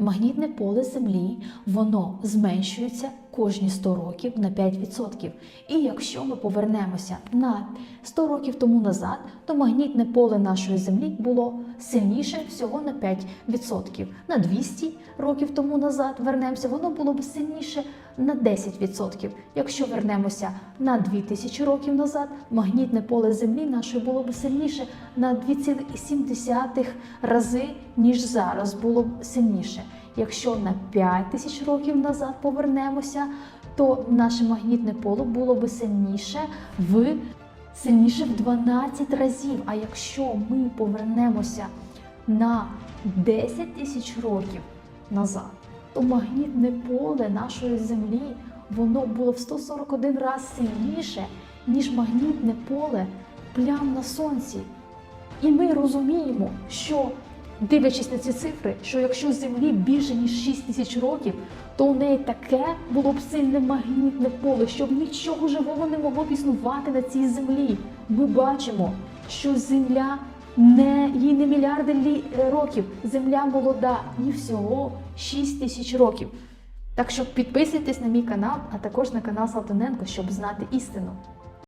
Магнітне поле Землі воно зменшується кожні 100 років на 5%. І якщо ми повернемося на 100 років тому назад, то магнітне поле нашої Землі було сильніше всього на 5%. На 200 років тому назад вернемося, воно було б сильніше на 10%. Якщо вернемося на 2000 років назад, магнітне поле Землі нашої було б сильніше на 2,7 рази, ніж зараз було б сильніше. Якщо на 5000 років назад повернемося, то наше магнітне поле було б сильніше в сильніше в 12 разів. А якщо ми повернемося на 10 тисяч років назад, то магнітне поле нашої Землі воно було в 141 раз сильніше, ніж магнітне поле плям на сонці. І ми розуміємо, що дивлячись на ці цифри, що якщо Землі більше ніж 6 тисяч років, то у неї таке було б сильне магнітне поле, щоб нічого живого не могло б існувати на цій землі. Ми бачимо, що Земля не їй не мільярди е, років. Земля молода, їй всього 6 тисяч років. Так що підписуйтесь на мій канал, а також на канал Салтаненко, щоб знати істину.